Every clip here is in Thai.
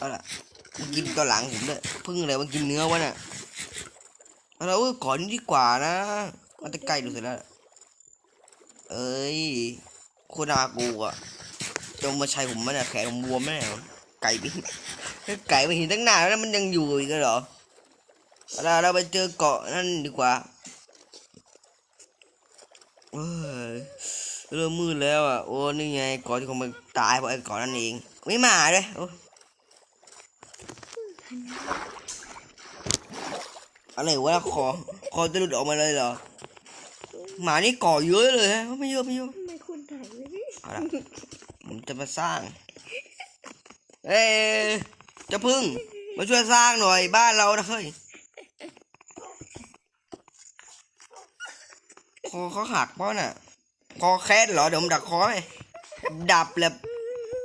เอาล่ะมันกินตอนหลังผมด้วยพึ่งอะไรมันกินเนื้อวะน่ะเอาเราก่อนดีกว่านะมันจะใกล้ดูเสร็จแล้วเอ้ยโคนากลัวอะจะมาใช้ผมมันอะแขนผมบวมแน่ไก่ไปไก่ไปเห็นตั้งนานแล้วมันยังอยู่อีกเหรอเอาเราไปเจอเกาะนั่นดีกว่าเอ้ยเริ่มมืดแล้วอะโอ้นี่ไงเกาะที่เขามตายเพราะไอ้เกาะนั่นเองไม่มาเลยโอ้ อะไรวะคอคอจะหลุดออกมาเลยเหรอ หมานี่ก่อเยอะเลยฮะไม่เยอะไม่เยอะทำไมคุณถ่ายไว้ไม่เอาละผมจะมาสร้าง เอ้ยเจะพึ่ง มาช่วยสร้างหน่อยบ้านเรานะเฮ้ยคอเขาหักเพราะน่ะ คอแคสเหรอเดี๋ยวผมดักคอให้ดับแบบ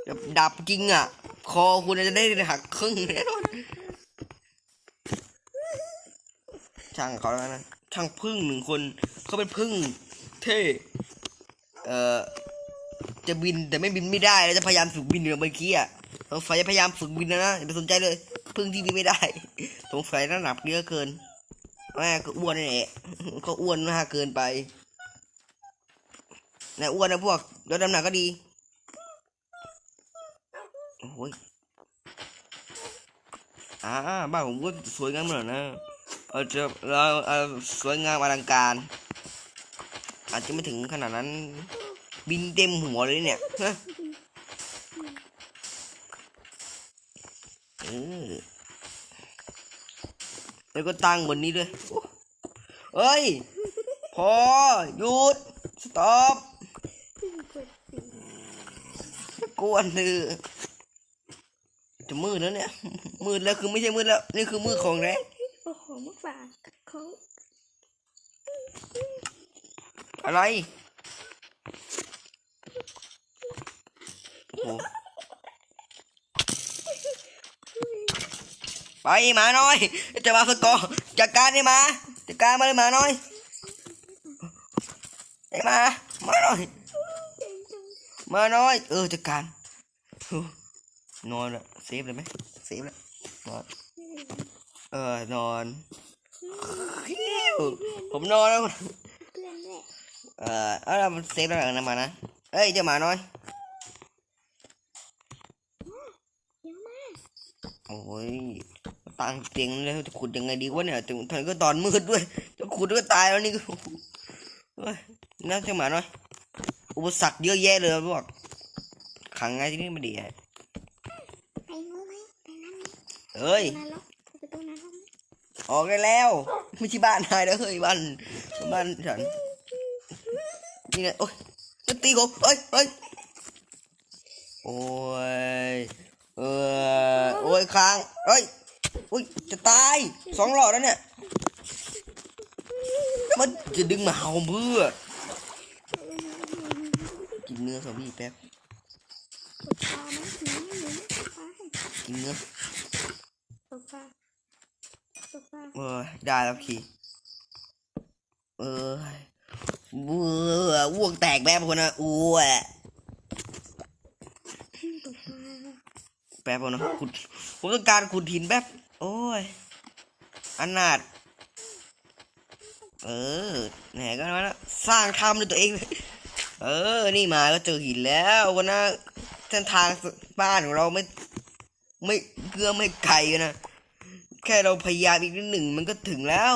แบบดับจริงอะ คอคุณจะได้หักครึ่งแน่นอน ช่างเขาแล้วนะช่างพึ่งหนึ่งคนเขาเป็นพึ่งเท่เอ่อจะบินแต่ไม่บินไม่ได้แล้วจะพยายามฝึกบินอยู่เมื่อกี้อะสงสัยจะพยายามฝึกบินนะนะอย่าไปสนใจเลย พึ่งที่บินไม่ได้สงสัยน้ำหนักเยอะเกินแม่ก็อ้วนนี่แหละก็อ้วนมากเกินไปนะอ้วนนะพวกลดน้ำหนักก็ดีโอ้ยอ่าบ้านผมก็สวยงามเหมือนนะ เออจะเราเออสวยงามอลังการ อาจจะไม่ถึงขนาดนั้น บินเต็มหัวเลยเนี่ยเออแล้วก็ตั้งบนนี้ด้วยเฮ้ย พอ หยุด สต็อปขึ้นกวนเลยจะมืดแล้วเนี่ย มืดแล้วคือไม่ใช่มืดแล้ว นี่คือมืดของแรง ของมาฝากเขาอะไรโอ้โหไปหมาน้อย จะมาสกอร์จัดการนี่มาจัดการมาเลยหมาน้อยไอ้หมาหมาน้อยหมาน้อย เออจัดการโอ้นอนละเซฟเลยไหมเซฟแล้วนอน เออนอนผมนอนแล้วเพื่อนแหละเออเอาละมันเซฟแล้วนะมานะเอ้ยเจ้าหมาน้อยเดี๋ยวมาโอ้ยตั้งเตียงเลยจะขุดยังไงดีวะเนี่ยถึงทางก็ตอนมืดด้วยจะขุดก็ตายแล้วนี่ก็เฮ้ยน่าเจ้าหมาน้อย อุปสรรคเยอะแยะเลยพวกขังไงที่นี่ไม่ดีอะไปงูไหมไปนั่นไหมเอ้ย ออกได้แล้ว ไม่ใช่บ้านนายนะเฮ้ยบ้านบ้านฉันนี่ไงโอ้ยจะตีผมเอ้ยเอ้ยโอ้ยเออโอ้ยค้างเอ้ยอุ้ยจะตายสองหลอดแล้วเนี่ยมันจะดึงมาเห่าเพื่อกินเนื้อซอมบี้แป๊บกินเนื้อ ตกปลาตกปลา เออได้แล้วพี่เออเบื่ออ้วกแตกแบบคนนะอ้วกแป๊บคนนะขุดผมต้องการขุดหินแป๊บโอ้ยอนาถเออไหนก็มาแล้วสร้างทำด้วยตัวเองเลยเออ นี่มาก็เจอหินแล้ววันนะเส้นทางบ้านของเราไม่ ไม่เกื้อไม่ไกลนะ แค่เราพยายามอีกนิดหนึ่งมันก็ถึงแล้ว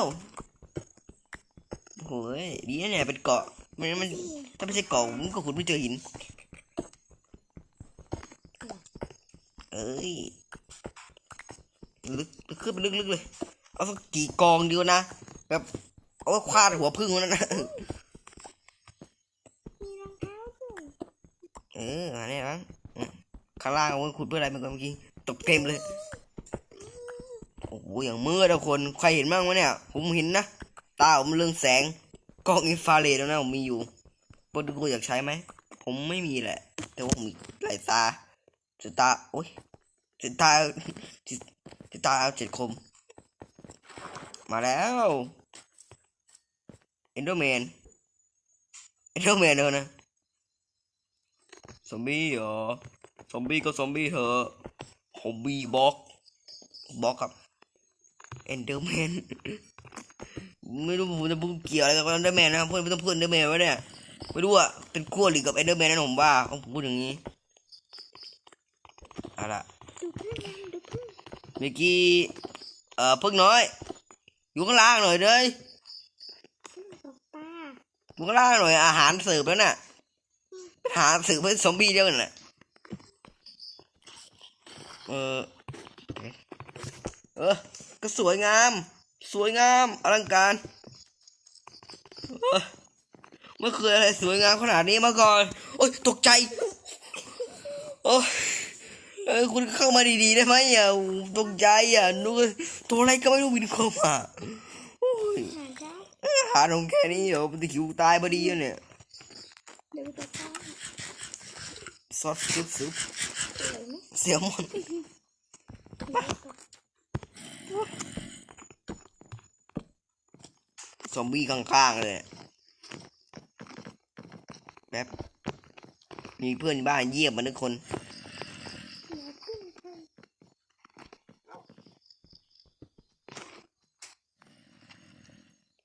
โอ้ยดีนะเนี่ยเป็นเกาะไม่งั้นมันถ้าไม่ใช่เกาะมก็ขุดไม่เจอหิน เอ้ยลึกลึกขึ้นไปลึกๆเลย เอาสักกี่กองดีวนะแบบเอาไว้ควาดหัวพึ่งมันนะมีรองเท้าด้วยเออมาเนี่ยมั้งข้างล่างเอาไว้ขุดเพื่ออะไรเมื่อกี้ตกเต็มเลย โอ้โหอย่างมืดอะคนใครเห็นบ้างวะเนี่ย ผมเห็นนะตาผมเรื่องแสงกล้องอินฟราเรดแล้วนะผมมีอยู่ปกติกูอยากใช้ไหมผมไม่มีแหละ แต่ว่าผมมีหลายตาสายตาโอ้ยสายตาสายตาเอาเจ็ดคม มาแล้วเอนโดแมนเอนโดแมนเลยนะซอมบี้เหรอซอมบี้ก็ซอมบี้เถอะผมมีบล็อกบล็อกกับ เอนเดอร์แมนไม่รู้ผมจะพูดเกี่ยวอะไรกับเอนเดอร์แมนนะเพื่อนไม่ต้องพูดเอนเดอร์แมนวะเนี่ยไม่รู้อะเป็นขั้วหรือกับเอนเดอร์แมนนะผมว่าผมพูดอย่างนี้เอาละดูเพื่อนมันดูเพื่อนเมื่อกี้เอ่อพึ่งน้อย อยู่ข้างล่างหน่อยเลยอยู่ข้างล่างหน่อยอาหารเสิร์ฟแล้วน่ะอาหารเสิร์ฟเพื่อซอมบี้เดียวกันน่ะเออเออ ก็สวยงาม สวยงามอลังการเออไม่เคยอะไรสวยงามขนาดนี้มาก่อน โอ๊ยตกใจ โอ้ยเออคุณเข้ามาดีๆได้ไหมอะตกใจอะนึกว่าตัวอะไรก็ไม่รู้บินเข้ามาโอ้ยหาได้หาตรงแค่นี้เดี๋ยวมันจะหิวตายพอดีอะเนี่ยดูตัวปลาซอสซุปซุปสวยไหมเสียมอนดูตัว ซอมบี้ข้างๆเลยแบบมีเพื่อนบ้านเยี่ยมมันทุกคน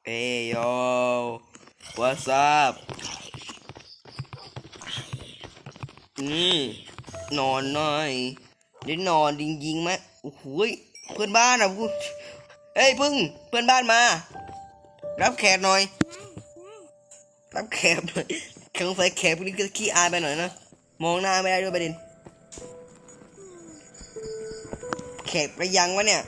เอ้ยโย what's up นี่นอนหน่อยได้นอนจริงๆไหมโอ้โหย เพื่อนบ้านอะพูดเฮ้ยพึ่งเพื่อนบ้านมา รับแขกหน่อย รับแขกหน่อยสงสัยแขกพวกนี้ก็ขี้อายไปหน่อยนะ มองหน้าไม่ได้ด้วยประเด็น แขกไปยังวะเนี่ย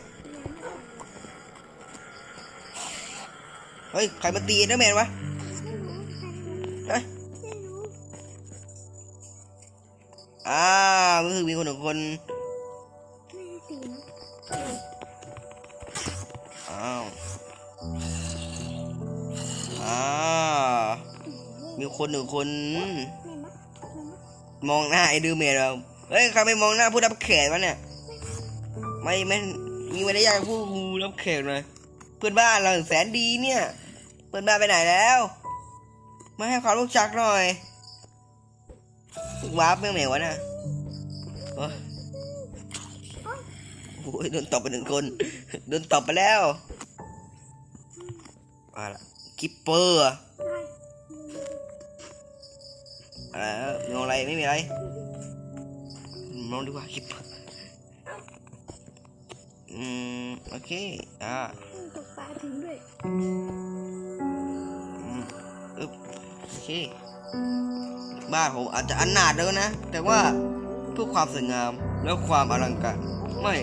เฮ้ย ใครมาตีเอ็นเดอร์แมนวะไม่รู้ใครรู้เฮ้ยไม่รู้อ้าวรู้สึกมีคนหนึ่งคนไม่ได้ตีนะ อ้าวอ้าวมีคนหนึ่งคน มองหน้าไอ้ดอร์แมนเราเฮ้ยใครไม่มองหน้าผู้รับแขกวะเนี่ย ไม่ไม่มีไม่ได้ยากผู้รับแขกเลยเพื่อนบ้านเราแสนดีเนี่ย เพื่อนบ้านไปไหนแล้ว มาให้ความรู้จักหน่อยวาร์ปแม่งไหนวะน่ะ อ้ยโอ้ยโดนตบไปหนึ่งคนโดนตบไปแล้วมาละกิปเปอร์อะได้อะไรมองอะไรไม่มีอะไรมองดีกว่ากิปเปอร์อืมโอเคอ่าตกปลาถึงด้วยอืมอึ๊บโอเคบ้านผมอาจจะอนาถแล้วนะ แต่ว่าเพื่อความสวยงาม และความอลังการไม่